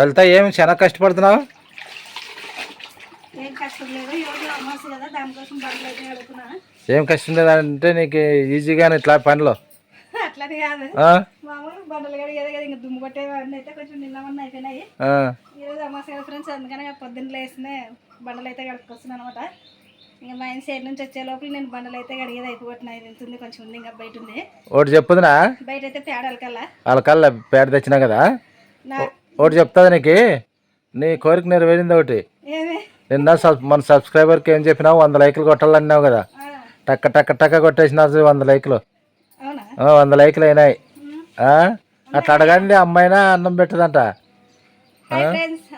లలిత ఏమి చాలా కష్టపడుతున్నావు? ఏం కష్టం లేదు లేదంటే నీకు ఈజీగానే ఇట్లా పనులు. అట్లని కాదు? మామూలు బండలు కడిగేదే కదా ఇంకా దుమ్ము కొట్టేవన్నీ అయితే కొంచెం నిన్నమన్నా అయిపోయినాయి. ఆ. ఈరోజు అమావాస్య కదా ఫ్రెండ్స్ అందుకని పొద్దున్న లేసినే బండలు అయితే కడుక్కొస్తున్నాను అనమాట. ఇంకా మా ఆయన సైడ్ నుంచి వచ్చే లోపల నేను బండలు అయితే కడిగేది అయిపోతున్నాయి కొంచెం ఉంది ఇంకా బయట ఉంది. ఒకటి చెప్పుదునా? బయట అయితే పేడల కల్లా వాళ్ళ కల్లా పేడ తెచ్చినా కదా? ఒకటి చెప్తాది నీకు. నీ కోరిక నెరవేరింది ఒకటి. నిన్న మన సబ్స్క్రైబర్కి ఏం చెప్పినావు? వంద లైకులు కొట్టాలన్నావు కదా. టక్క టక్క టక్క కొట్టేసినారు వంద లైకులు. వంద లైకులు అయినాయి? అట్లా అడగండి అమ్మాయినా అన్నం పెట్టదంట.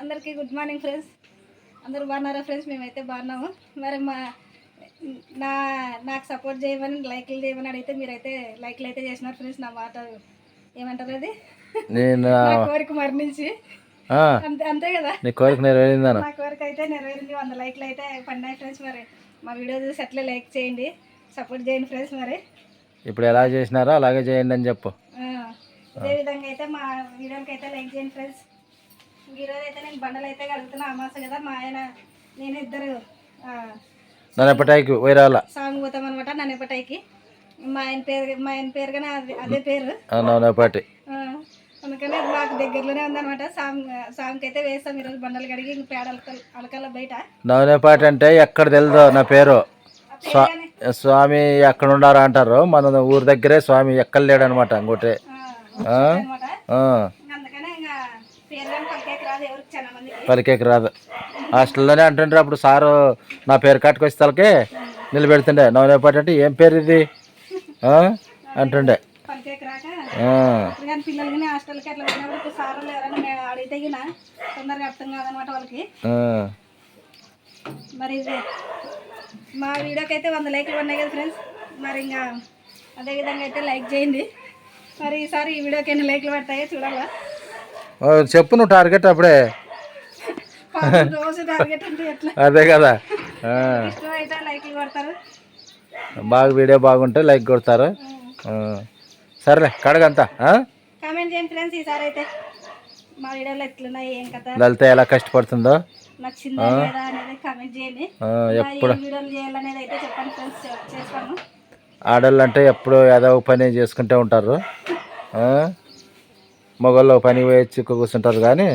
అందరికీ గుడ్ మార్నింగ్ ఫ్రెండ్స్ అందరూ బాగున్నారా ఫ్రెండ్స్ మేమైతే బాగున్నాము. మరి మా నా నాకు సపోర్ట్ చేయమని లైక్లు చేయమని అడిగితే మీరైతే లైక్లు అయితే చేసినారు ఫ్రెండ్స్ నా మాట ఏమంటారు అది? నేను కోరిక మరణించి. అంతే కదా? నీ కోరిక నెరవేరిందను నా కోరిక అయితే నెరవేరింది. వంద లైక్లు అయితే పడినాయి ఫ్రెండ్స్ మరి. మా వీడియో చూసి అట్లే లైక్ చేయండి. సపోర్ట్ చేయండి ఫ్రెండ్స్ మరి. ఇప్పుడు ఎలా చేసినారో అలాగే చేయండి అని చెప్పు. ఇదే విధంగా అయితే మా వీడియోకి అయితే లైక్ చేయండి ఫ్రెండ్స్ ఈరోజు అయితే నేను బండలు అయితే కడుగుతున్నా అమాస కదా మా ఆయన నేను ఇద్దరు నన్ను ఎప్పటికి వైరాల. సాంగ్ పోతాం అనమాట నన్నెపటాయికి మా ఆయన పేరు మా ఆయన పేరు కానీ అదే పేరు. నవనపాటి ఆ, అందుకని మాకు దగ్గరలోనే ఉందన్నమాట. సాంగ్ సాంగ్కి అయితే వేస్తాం ఈరోజు బండలు కడిగి ఇంక పేడ అలకల్ బయట. నవనపాటి అంటే ఎక్కడ తెలుదో నా పేరు. స్వామి ఎక్కడ ఉండారు అంటారు. మన ఊరు దగ్గరే స్వామి ఎక్కడ ఇంకోటి ఆ? అనమాట ఆ, అందుకనే ఇంకా పేరు కానీ పలికేకి రాదు. హాస్టల్లోనే అంటుండ్రు అప్పుడు సారు నా పేరు కట్టుకొచ్చి తలకి నిలబెడుతుండే నవనపాటి అంటే ఏం పేరు ఇది? అంటుండే పలికేకి రాక ఆ, ఇప్పుడు కానీ పిల్లలు కానీ హాస్టల్కి అట్లా పోయినప్పుడు సార్లు ఎవరైనా మే- అడిగితే తొందరగా అర్థం కాదనమాట వాళ్ళకి. మరి ఇది మా వీడియోకి అయితే వంద లైక్లు ఉన్నాయి కదా ఫ్రెండ్స్. మరి ఇంకా అదే విధంగా అయితే లైక్ చేయండి. మరి ఈసారి ఈ వీడియోకి ఎన్ని లైక్లు పడతాయో చూడాలా? చెప్పు నువ్వు టార్గెట్ అప్పుడే. పాపం రోజు టార్గెట్ అంటే ఎట్లా? అదే కదా. ఆ, ఇష్టం అయితే లైక్లు పడతారు బాగా వీడియో బాగుంటే లైక్ కొడతారు. సరేలే కడగంతా ఆ? కామెంట్ చేయండి ఫ్రెండ్స్ ఈసారి అయితే మా వీడియోలో ఎట్లున్నాయి ఏం కథ? లలిత ఎలా కష్టపడుతుందో? నచ్చిందా లేదా అనేది కామెంట్ చేయండి. ఆ, మా ఎప్పుడు ఏ వీడియోలు చేయాలనేది అయితే చెప్పండి ఫ్రెండ్స్ చేస్తాను. ఆడవాళ్ళు అంటే ఎప్పుడు ఏదో పని చేసుకుంటూ ఉంటారు? మగవాళ్ళు ఒక పని వేయచ్చు కూర్చుంటారు కానీ.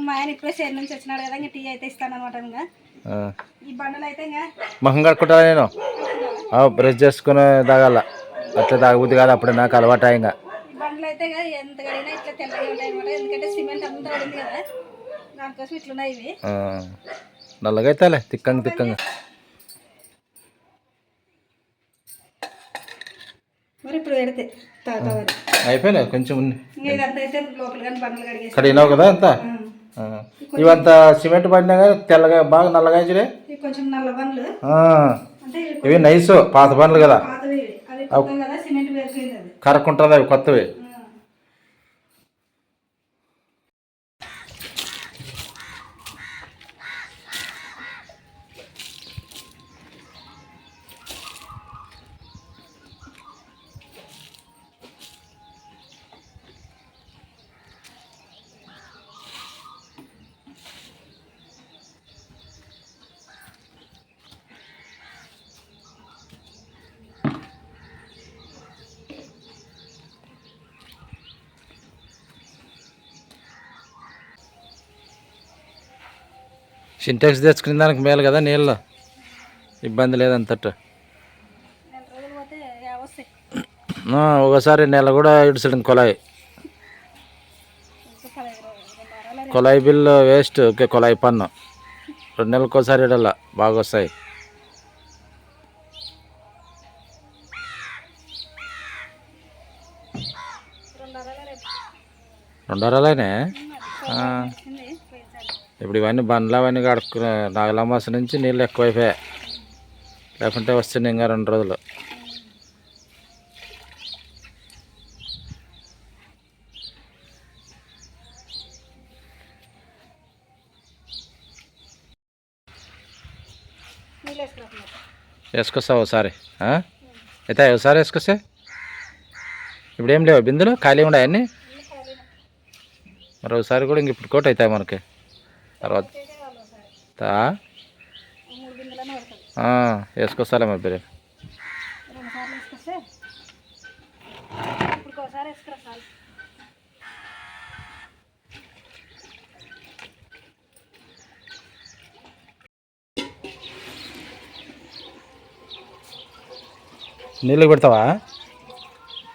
మా ఆయన ఇప్పుడే షేర్ నుంచి వచ్చినాడు కదా ఇంకా టీ అయితే ఇస్తాను అనమాట ఇంకా. ఆ, ఈ బండలు అయితే ఇంకా. మొహం కడుకుంటా నేను? బ్రష్ చేసుకుని తాగాల అట్లా తాగబుద్ది కాదు అప్పుడు నాకు అలవాటు ఇంకా బండ్లు అయితే ఎంత కడిగినా ఇట్లా తెల్లగా ఉంటాయి అనమాట ఎందుకంటే సిమెంట్ అంతా పడింది కదా దానికోసం ఇట్లున్నాయి ఇవి. ఆ, నల్లగా అయితేలే తిక్కంగా తిక్కంగా. మరి ఇప్పుడు పెడితే తాగుతామని అయిపోయిలే కొంచెం ఉంది. ఇదంతా అయితే లోపల కానీ బండ్లు కడిగేసి. కడిగినావు కదా అంతా. ఇవంతా సిమెంట్ పడినా కానీ తెల్లగా బాగా నల్లగా అయితేలే. ఇవి కొంచెం నల్ల బండ్లు. నైస్ పాత పనులు కదా. అవి కొత్త కదా సిమెంట్ వేరుపోయింది అది కరక్కుంటుంది అవి కొత్తవి సింటెక్స్ తెచ్చుకునే దానికి మేలు కదా నీళ్ళు. ఇబ్బంది ఆ, ఒకసారి నెల కూడా ఇడుచడం కొలాయి. కొలాయి బిల్లు వేస్ట్ ఓకే కొలాయి పన్ను. రెండు నెలలకు ఒకసారి ఇడాల బాగా వస్తాయి రెండు వారాలు రేపు రెండు వారాలనే ఆ. వచ్చింది పోయినసారి ఇప్పుడు ఇవన్నీ బండ్లు అవన్నీ కడుక్కునే నాగలమాస నుంచి నీళ్ళు ఎక్కువైపోయాయి. లేకుంటే వస్తుంది ఇంకా రెండు రోజులు. వేసుకొస్తావు ఒకసారి? అయితే ఒకసారి వేసుకొస్తే? ఇప్పుడు ఏం లేవు. బిందులు ఖాళీ ఉన్నాయన్నీ మరి ఒకసారి కూడా ఇంక ఇప్పుడు కోట్ అవుతాయి మనకి. తర్వాత వేసుకొస్తాలే మరి బిర్యానీ. వేసుకురా చాలు నీళ్ళు పెడతావా?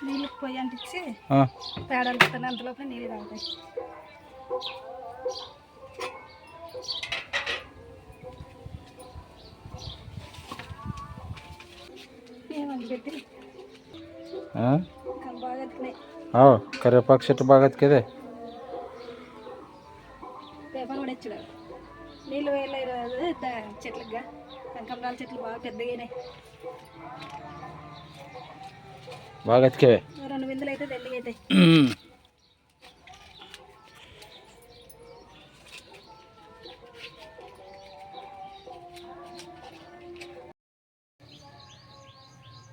నీళ్ళు పొయ్యి అంటించి పేడలు అంతలోపే నీళ్ళు తాగుతాయి. బాగా ఎతికేదే పేపర్ కూడా ఇచ్చాడు. నీళ్ళు వేయలేరు రోజు చెట్లుగా కనకంబరాల చెట్లు బాగా పెద్దగానే బాగా రెండు విందులు అయితే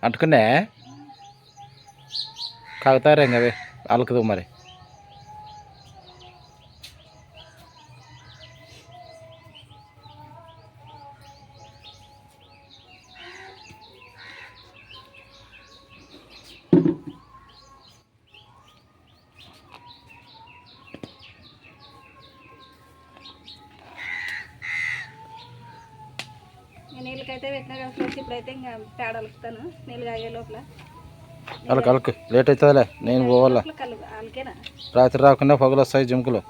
అంటుకున్నా అంటుకునే ఇంక అవి అలకదు మరి. కాగే లోపల. అలక అలక లేట్ అవుతుందిలే. నేను పోవాలా? రాత్రి రాకుండా పగలు వస్తాయి జింకులు.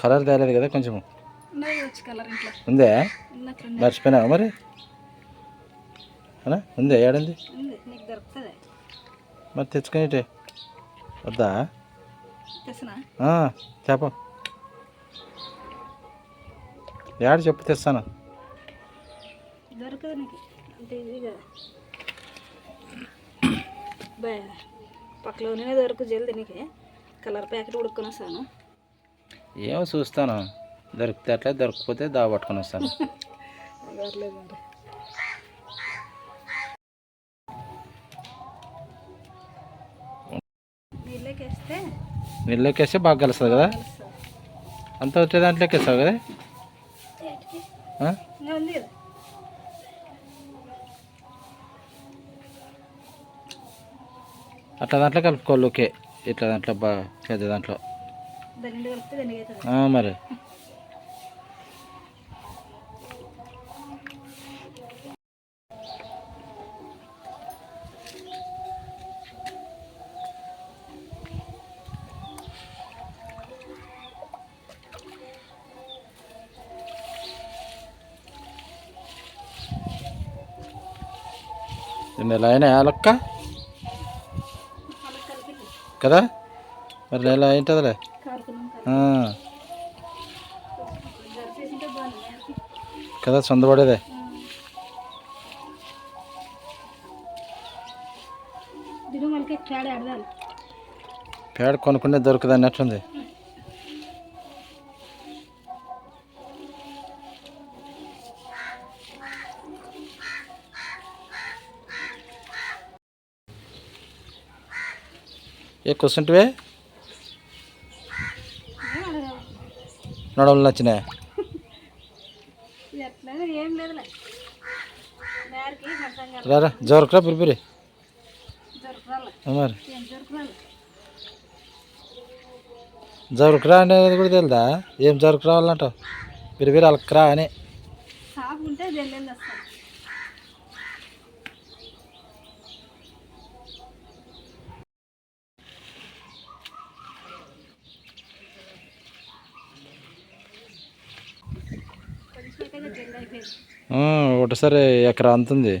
కలర్ తేలేదు కదా కొంచెం ఉన్నది వచ్చి కలర్ ఇంట్లో. ఉందే? మర్చిపోయినావా మరి? అనా? ఉందే ఏడుంది? ఉంది నీకు దొరుకుతుంది. మరి తెచ్చుకునేటే వద్దా? చెప్ప. యాడ చెప్పు తెస్తాను. పక్కలోనే దొరకు జల్ది నీకు. కలర్ ప్యాకెట్ ఉడుక్కొని వస్తాను. ఏమో చూస్తాను. దొరికితే అట్లా దొరకకపోతే దా పట్టుకొని వస్తాను. నీళ్ళకేస్తే బాగా కలుస్తుంది కదా? అంత వచ్చే దాంట్లోకి వేస్తావు కదా? అట్లా దాంట్లో కలుపుకోవాలి ఓకే. ఇట్లా దాంట్లో బాగా పెద్ద దాంట్లో. మరి. నెల అయినా అలక్క కదా? మరి జరిపేసింటే బాగుంది కదా మనకి పేడ కొనుక్కుంటే దొరకదు అన్నట్లుంది ఏ కూర్చుంటివే నడవలు నచ్చినాయి? రారా జోరకురా పిరిపిరి దొరకరాలి మరి. జరుకురా అనేది కూడా తెలుదా? ఏం జరుకు రావాలంటావు పిరిపిరి అలకరా అని. ఒకటిసారి ఎకరా అంతుంది.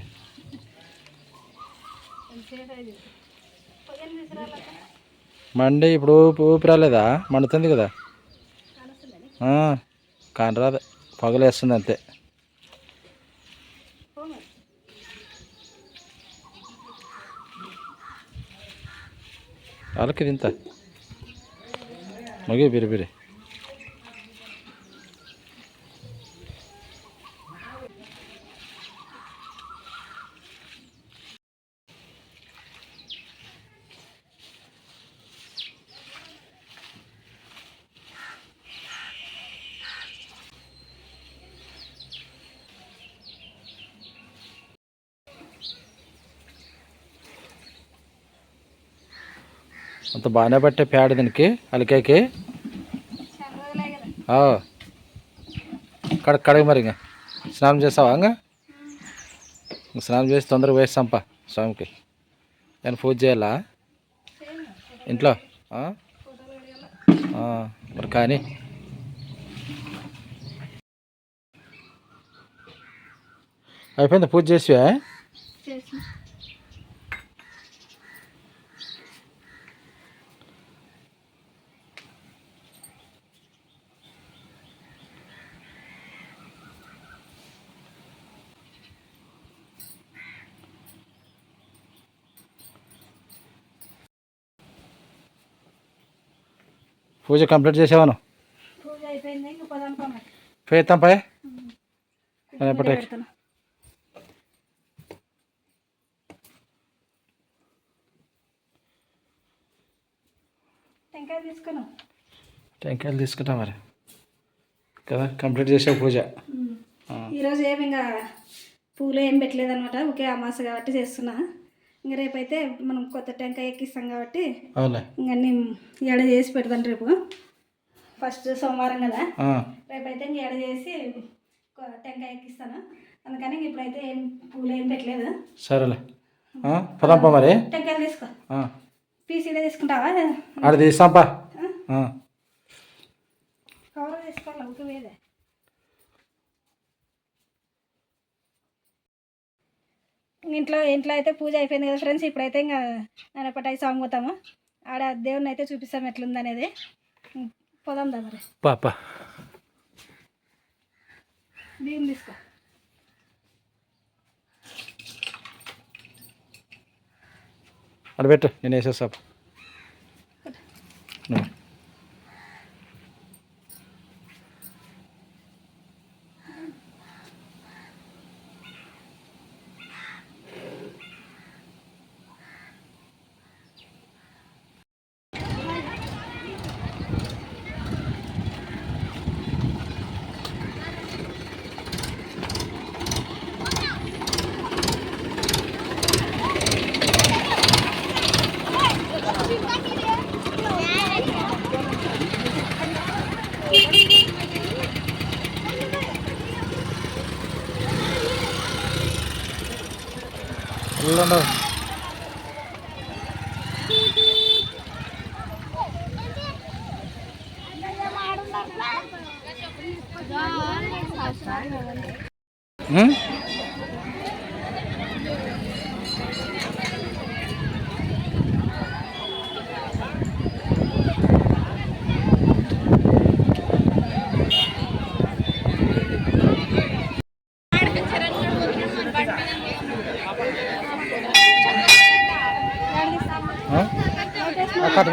మండి ఇప్పుడు ఊపి రాలేదా? మండుతుంది కదా. కాని రాదు. పగలేస్తుంది అంతే. వాళ్ళకి ఇంత ముగి బిరి బిరి అంత బాగానే పట్టే పేడ దీనికి అలికాకి. కడగ కడగ మరి ఇంకా స్నానం చేస్తావా ఇంకా? స్నానం చేసి తొందరగా వేస్తాంపా స్వామికి. నేను పూజ చేయాలా? ఇంట్లో? మరి కానీ. అయిపోయింది పూజ చేసివా? పూజ కంప్లీట్ చేసావాను. పోయిస్తాం పై టెంకాయలు తీసుకుంటాం మరి. కదా కంప్లీట్ చేసే పూజ. ఈరోజు ఏమి ఇంకా పూలు ఏం పెట్టలేదు అనమాట ఒకే అమాస కాబట్టి చేస్తున్నా. ఇంకా రేపైతే మనం కొత్త టెంకాయ ఎక్కిస్తాం కాబట్టి ఇంకా అన్నీ ఎడ చేసి పెడతాను రేపు. ఫస్ట్ సోమవారం కదా. రేపైతే ఇంక ఎడ చేసి టెంకాయ ఎక్కిస్తాను. అందుకని ఇప్పుడైతే ఏం పూలు ఏం పెట్టలేదు. సరేలే. పదాంపా మరి. టెంకాయలు తీసుకో. పీసీలే తీసుకుంటావా? ఆడ తీస్తాంపా. కవర్ తీసుకోవాలి ఒక ఇంట్లో ఇంట్లో అయితే పూజ అయిపోయింది కదా ఫ్రెండ్స్ ఇప్పుడైతే ఇంకా ననపటాయి సాంగ్ పోతాము? ఆడ దేవుని అయితే చూపిస్తాం ఎట్లుందనేది. ఉం, పోదాం దా మరి. పాప. బియ్యం తీసుకో. పెట్టు నేను వేసేస్తా. சொல்கிறேன்டா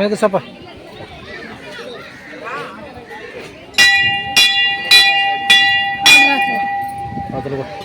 ಚೆನ್ನಾಗಿದೆ ಸ್ವಲ್ಪ ಅದಲ್ವಾ